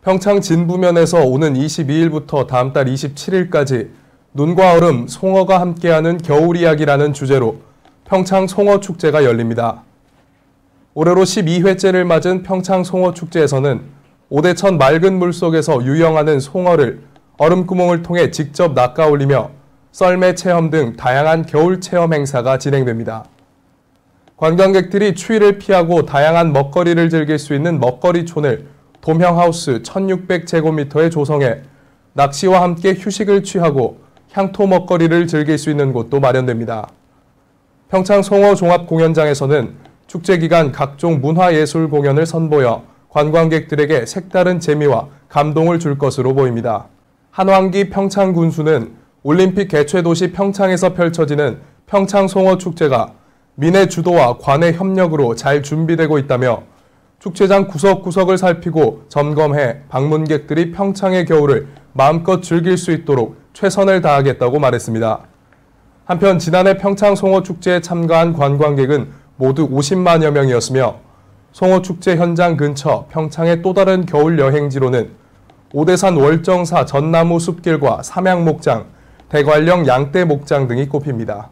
평창 진부면에서 오는 22일부터 다음 달 27일까지 눈과 얼음, 송어가 함께하는 겨울 이야기라는 주제로 평창 송어 축제가 열립니다. 올해로 12회째를 맞은 평창 송어 축제에서는 오대천 맑은 물 속에서 유영하는 송어를 얼음구멍을 통해 직접 낚아 올리며 썰매 체험 등 다양한 겨울 체험 행사가 진행됩니다. 관광객들이 추위를 피하고 다양한 먹거리를 즐길 수 있는 먹거리촌을 도명하우스 1600제곱미터에 조성해 낚시와 함께 휴식을 취하고 향토 먹거리를 즐길 수 있는 곳도 마련됩니다. 평창 송어 종합공연장에서는 축제 기간 각종 문화예술 공연을 선보여 관광객들에게 색다른 재미와 감동을 줄 것으로 보입니다. 한왕기 평창 군수는 올림픽 개최 도시 평창에서 펼쳐지는 평창 송어 축제가 민의 주도와 관의 협력으로 잘 준비되고 있다며 축제장 구석구석을 살피고 점검해 방문객들이 평창의 겨울을 마음껏 즐길 수 있도록 최선을 다하겠다고 말했습니다. 한편 지난해 평창 송어 축제에 참가한 관광객은 모두 50만여 명이었으며 송어 축제 현장 근처 평창의 또 다른 겨울 여행지로는 오대산 월정사 전나무 숲길과 삼양목장, 대관령 양떼목장 등이 꼽힙니다.